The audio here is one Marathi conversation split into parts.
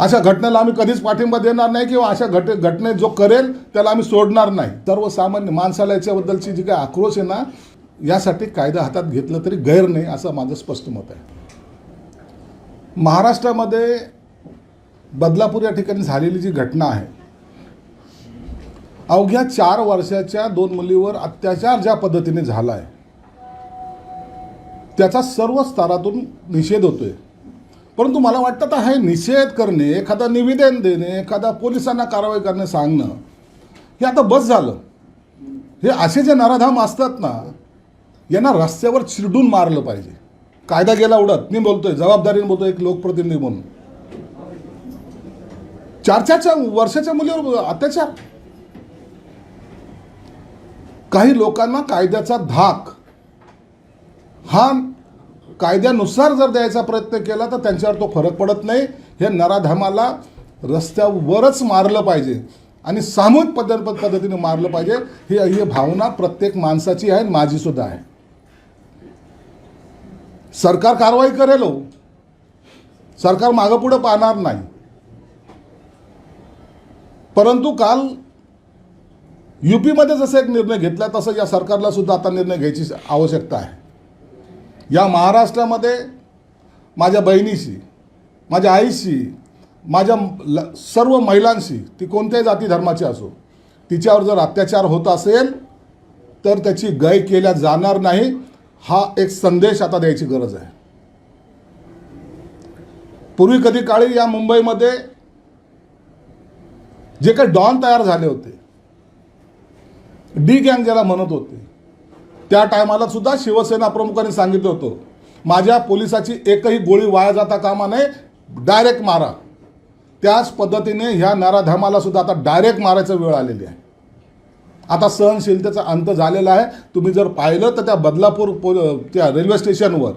अशा घटनेला आम्ही कधीच पाठिंबा देणार नाही किंवा अशा घट घटने जो करेल त्याला आम्ही सोडणार नाही. सर्वसामान्य माणसाला याच्याबद्दलची जी काही आक्रोश आहे ना यासाठी कायदा हातात घेतलं तरी गैर नाही असं माझं स्पष्ट मत आहे. महाराष्ट्रामध्ये बदलापूर या ठिकाणी झालेली जी घटना आहे अवघ्या चार वर्षाच्या दोन मुलीवर अत्याचार ज्या पद्धतीने झाला आहे त्याचा सर्व स्तरातून निषेध होतोय. परंतु मला वाटतं तर हे निषेध करणे एखादा निवेदन देणे एखादा पोलिसांना कारवाई करणे सांगणं हे आता बस झालं. हे असे जे नराधाम असतात ना यांना रस्त्यावर चिरडून मारलं पाहिजे. कायदा गेला उडत. मी बोलतोय जबाबदारीने बोलतोय एक लोकप्रतिनिधी म्हणून. चार चारच्या वर्षाच्या मुलीवर अत्याचार. काही लोकांना कायद्याचा धाक. हा कायद्यानुसार जर द्यायचा प्रयत्न केला तर त्यांच्यावर तो फरक पडत नाही. हे नराधमाला रस्त्यावरच मारलं पाहिजे आणि सामूहिक पद्धत पद्धतीने मारलं पाहिजे. ही ही भावना प्रत्येक माणसाची आहे आणि माझी सुद्धा आहे. सरकार कारवाई करेल हो. सरकार मागं पुढं पाहणार नाही. परंतु काल युपीमध्ये जसं एक निर्णय घेतला तसं या सरकारला सुद्धा आता निर्णय घ्यायची आवश्यकता आहे. या महाराष्ट्रामध्ये माझ्या बहिणीशी माझ्या आईशी माझ्या ल सर्व महिलांशी ती कोणत्याही जाती धर्माची असो तिच्यावर जर अत्याचार होत असेल तर त्याची गय केल्या जाणार नाही हा एक संदेश आता द्यायची गरज आहे. पूर्वी कधी काळी या मुंबईमध्ये जे काही डॉन तयार झाले होते डी गँग ज्याला म्हणत होते त्या टायमाला सुद्धा शिवसेना प्रमुखांनी सांगितलं होतं माझ्या पोलिसाची एकही गोळी वाया जाता कामा नये डायरेक्ट मारा. त्याच पद्धतीने ह्या नाराधामाला सुद्धा आता डायरेक्ट मारायचं वेळ आलेली आहे. आता सहनशीलतेचा अंत झालेला आहे. तुम्ही जर पाहिलं तर त्या बदलापूर पो त्या रेल्वे स्टेशनवर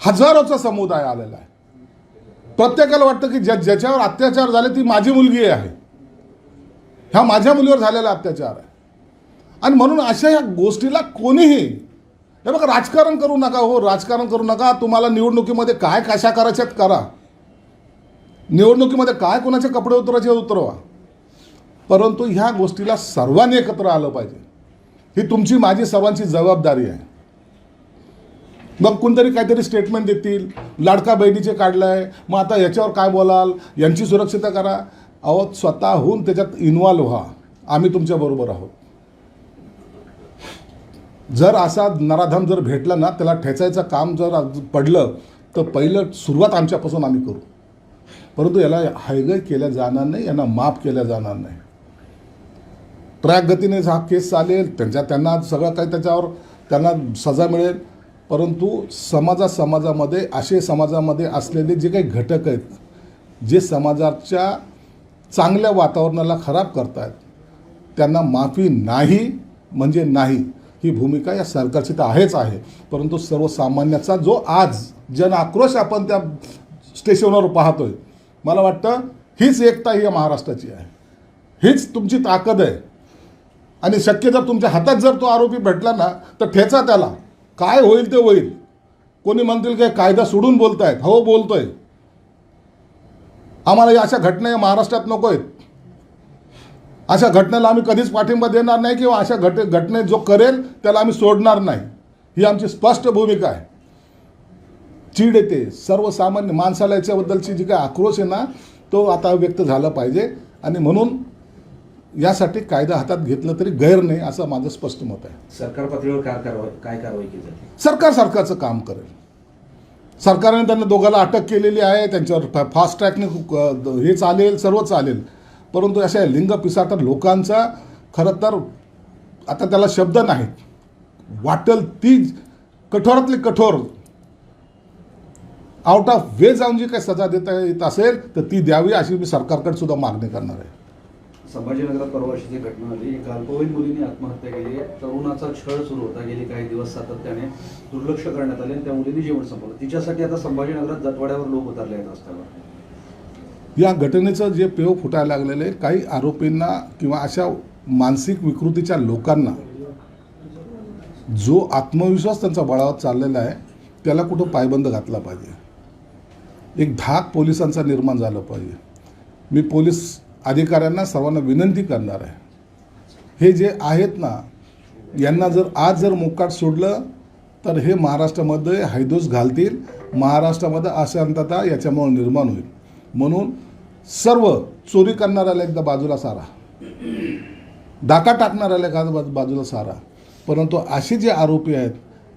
हजारोचा समुदाय आलेला आहे. प्रत्येकाला वाटतं की ज्या ज्याच्यावर अत्याचार झाले ती माझी मुलगी आहे. ह्या माझ्या मुलीवर झालेला अत्याचार आहे. आणि म्हणून अशा या गोष्टीला कोणीही हे बघा राजकारण करू नका हो राजकारण करू नका. तुम्हाला निवडणुकीमध्ये काय कशा करायच्यात करा. निवडणुकीमध्ये काय कोणाचे कपडे उतरायचे उतरवा. परंतु ह्या गोष्टीला सर्वांनी एकत्र आलं पाहिजे. ही तुमची माझी सर्वांची जबाबदारी आहे. मग कोणतरी काहीतरी स्टेटमेंट देतील. लाडका बहिणीचे काढलं आहे मग आता याच्यावर काय बोलाल? यांची सुरक्षितता करा. अहो स्वतःहून त्याच्यात इन्वॉल्व्ह व्हा. आम्ही तुमच्याबरोबर आहोत. जर असा नराधम जर भेटला ना त्याला ठेचायचं काम जर पडलं तर पहिलं सुरुवात आमच्यापासून आम्ही करू. परंतु याला हायगय केल्या जाणार नाही यांना माफ केल्या जाणार नाही. ट्रॅक गतीने हा केस चालेल त्यांच्या त्यांना सगळं काही त्याच्यावर त्यांना सजा मिळेल. परंतु समाजा समाजामध्ये असे समाजामध्ये असलेले जे काही घटक आहेत जे समाजाच्या चांगल्या वातावरणाला खराब करतायत त्यांना माफी नाही म्हणजे नाही. ही भूमिका या सरकारची तर आहेच आहे. परंतु सर्वसामान्याचा जो आज जन आक्रोश आपण त्या स्टेशनवर पाहतोय मला वाटतं हीच एकता ही या महाराष्ट्राची आहे. हीच तुमची ताकद आहे. आणि शक्य जर तुमच्या हातात जर तो आरोपी भेटला ना तर ठेचा त्याला. काय होईल ते होईल. कोणी म्हणतील की कायदा सोडून बोलतायत. हो बोलतोय. आम्हाला या अशा घटना या महाराष्ट्रात नको आहेत अशा घटनेला आम्ही कधीच पाठिंबा देणार नाही किंवा अशा घट घटने जो करेल त्याला आम्ही सोडणार नाही. ही आमची स्पष्ट भूमिका आहे. चीड येते. सर्वसामान्य माणसाला याच्याबद्दलची जी काही आक्रोश आहे ना तो आता व्यक्त झाला पाहिजे. आणि म्हणून यासाठी कायदा हातात घेतलं तरी गैर नाही असं माझं स्पष्ट मत आहे. सरकार पातळीवर काय कारवाई काय कारवाई केली जाते? सरकार सरकारचं काम करेल. सरकारने त्यांना दोघाला अटक केलेली आहे त्यांच्यावर फास्ट ट्रॅकने हे चालेल सर्व चालेल. परंतु अशा लिंग पिसाटर लोकांचा खरं तर आता त्याला शब्द नाहीत. वाटेल ती कठोरातली कठोर आउट ऑफ वे जाऊन जी काही सजा देता येत असेल तर ती द्यावी अशी मी सरकारकडे सुद्धा मागणी करणार आहे. संभाजीनगरात परवाशी जी घटना झाली एका अल्पवयीन मुलीने आत्महत्या केली तरुणाचा छळ सुरू होता गेली काही दिवस सातत्याने दुर्लक्ष करण्यात आले आणि त्या मुलीने जीवन संपवलं. तिच्यासाठी आता संभाजीनगरात जतवाड्यावर लोक उतरले आहेत रस्त्यावर. या घटनेचं जे पेव फुटायला लागलेलं आहे काही आरोपींना किंवा अशा मानसिक विकृतीच्या लोकांना जो आत्मविश्वास त्यांचा बळावत चाललेला आहे त्याला कुठं पायबंद घातला पाहिजे? एक धाक पोलिसांचा निर्माण झाला पाहिजे. मी पोलीस अधिकाऱ्यांना सर्वांना विनंती करणार आहे. हे जे आहेत ना यांना जर आज जर मोकाट सोडलं तर हे महाराष्ट्रामध्ये हैदोस घालतील. महाराष्ट्रामध्ये अशांतता याच्यामुळे निर्माण होईल. म्हणून सर्व चोरी करणाऱ्याला एकदा बाजूला सारा. डाका टाकणाऱ्याला एखाद्या बाजू बाजूला सारा. परंतु असे जे आरोपी आहेत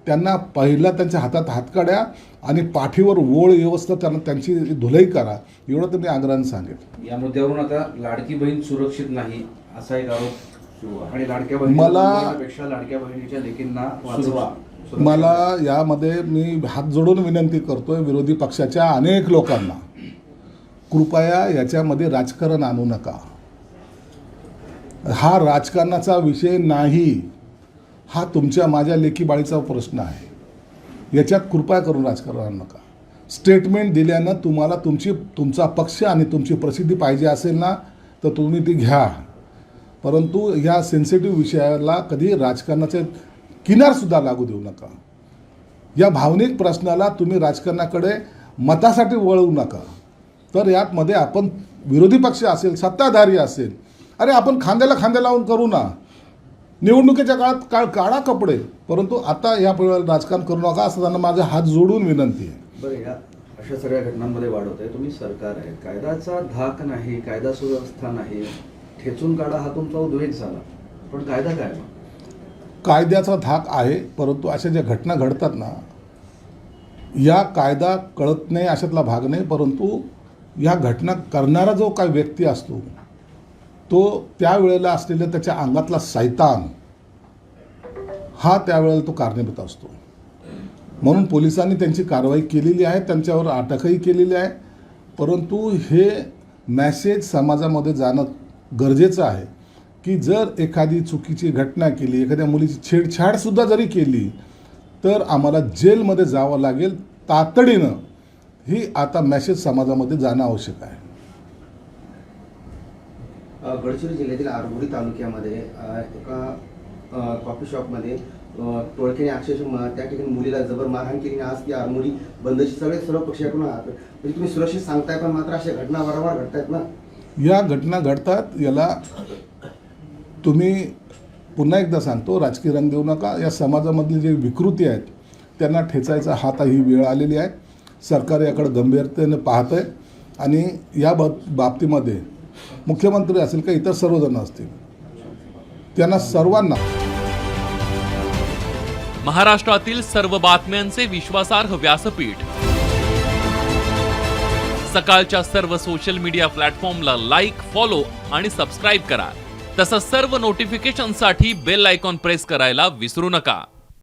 त्यांना पहिला त्यांच्या हातात हातकड्या आणि पाठीवर ओळ व्यवस्था त्यांना त्यांची धुलाई करा एवढं तर मी आग्रहाने सांगेन. या मुद्द्यावरून आता लाडकी बहीण सुरक्षित नाही असा एक आरोप सुरू आहे. आणि लाडक्या बहिणी मला- पेक्षा लाडक्या बहिणीच्या लेकींना वाचवा. मला यामध्ये मी हात जोडून विनंती करतोय विरोधी पक्षाच्या अनेक लोकांना. कृपया याच्यामध्ये राजकारण आणू नका. हा राजकारणाचा विषय नाही हा तुमच्या माझ्या लेखीबाळीचा प्रश्न आहे. याच्यात कृपया करून राजकारण आणू नका. स्टेटमेंट दिल्यानं तुम्हाला तुमची तुमचा पक्ष आणि तुमची प्रसिद्धी पाहिजे असेल ना तर तुम्ही ती घ्या. परंतु ह्या सेन्सिटिव्ह विषयाला कधी राजकारणाचे किनारसुद्धा लागू देऊ नका. या भावनिक प्रश्नाला तुम्ही राजकारणाकडे मतासाठी वळवू नका. तर यातमध्ये आपण विरोधी पक्ष असेल सत्ताधारी असेल अरे आपण खांद्याला खांद्या लावून करू ना. निवडणुकीच्या काळात काळ काढा कपडे परंतु आता या राजकारण करू नका असं त्यांना माझा हात जोडून विनंती आहे. बरं या अशा सगळ्या घटनांमध्ये वाढवत आहे तुम्ही सरकार आहे. कायद्याचा धाक नाही कायदा सुव्यवस्था नाही. ठेचून काढा हा तुमचा उद्वेग झाला. पण कायदा काय कायद्याचा धाक आहे परंतु अशा ज्या घटना घडतात ना या कायदा कळत नाही अशातला भाग नाही परंतु ह्या घटना करणारा जो काही व्यक्ती असतो तो त्यावेळेला असलेल्या त्याच्या अंगातला सैतान हा त्यावेळेला तो कारणीभूत असतो. म्हणून पोलिसांनी त्यांची कारवाई केलेली आहे त्यांच्यावर अटकही केलेली आहे. परंतु हे मॅसेज समाजामध्ये जाणं गरजेचं आहे की जर एखादी चुकीची घटना केली एखाद्या मुलीची छेडछाडसुद्धा जरी केली तर आम्हाला जेलमध्ये जावं लागेल तातडीनं. ही आता मॅसेज समाजामध्ये जाणं आवश्यक आहे. गडचिरोली जिल्ह्यातील आरमोरी तालुक्यामध्ये एका कॉफी शॉपमध्ये टोळक्याने अक्षरशः त्या ठिकाणी मुलीला जबर मारहाण केली आणि आज ती आरमोरी बंदची सगळे सर्व पक्षाकडून आहात. म्हणजे तुम्ही सुरक्षित सांगताय पण मात्र अशा घटना वारंवार घडतायत ना? या घटना घडतात याला तुम्ही पुन्हा एकदा सांगतो राजकीय रंग देऊ नका. या समाजामधली जे विकृती आहेत त्यांना ठेचायचा हात ही वेळ आलेली आहे. सरकार याकडे गंभीरतेने पाहत आहे आणि या बाब बाबतीमध्ये मुख्यमंत्री असेल का इतर सर्वजण असतील त्यांना सर्वांना महाराष्ट्रातील सर्व बातम्यांचे विश्वासार्ह व्यासपीठ. सकाळच्या सर्व सोशल मीडिया प्लॅटफॉर्मला लाईक फॉलो आणि सबस्क्राईब करा. तसंच सर्व नोटिफिकेशनसाठी बेल आयकॉन प्रेस करायला विसरू नका.